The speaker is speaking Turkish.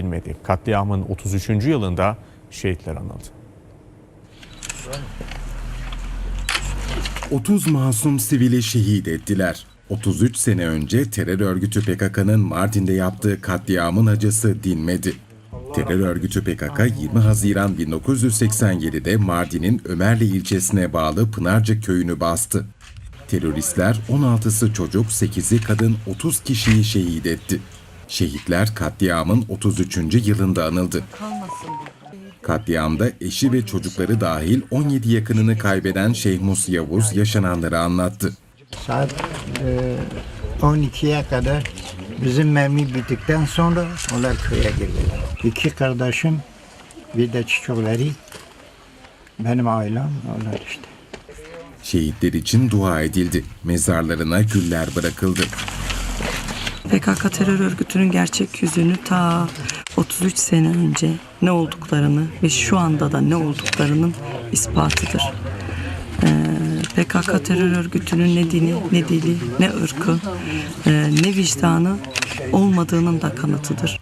bilmedi. Katliamın 33. yılında şehitler anıldı. 30 masum sivili şehit ettiler. 33 sene önce terör örgütü PKK'nın Mardin'de yaptığı katliamın acısı dinmedi. Terör örgütü PKK 20 Haziran 1987'de Mardin'in Ömerli ilçesine bağlı Pınarcık köyünü bastı. Teröristler 16'sı çocuk, 8'i kadın 30 kişiyi şehit etti. Şehitler katliamın 33. yılında anıldı. Katliamda eşi ve çocukları dahil 17 yakınını kaybeden Şehmus Yavuz yaşananları anlattı. Saat e, 12'ye kadar bizim mermi bittikten sonra onlar köye girdiler. İki kardeşim bir de çocukları benim ailem onlar işte. Şehitler için dua edildi. Mezarlarına güller bırakıldı. PKK terör örgütünün gerçek yüzünü ta 33 sene önce ne olduklarını ve şu anda da ne olduklarının ispatıdır. Ee, PKK terör örgütünün ne dini, ne dili, ne ırkı, e, ne vicdanı olmadığının da kanıtıdır.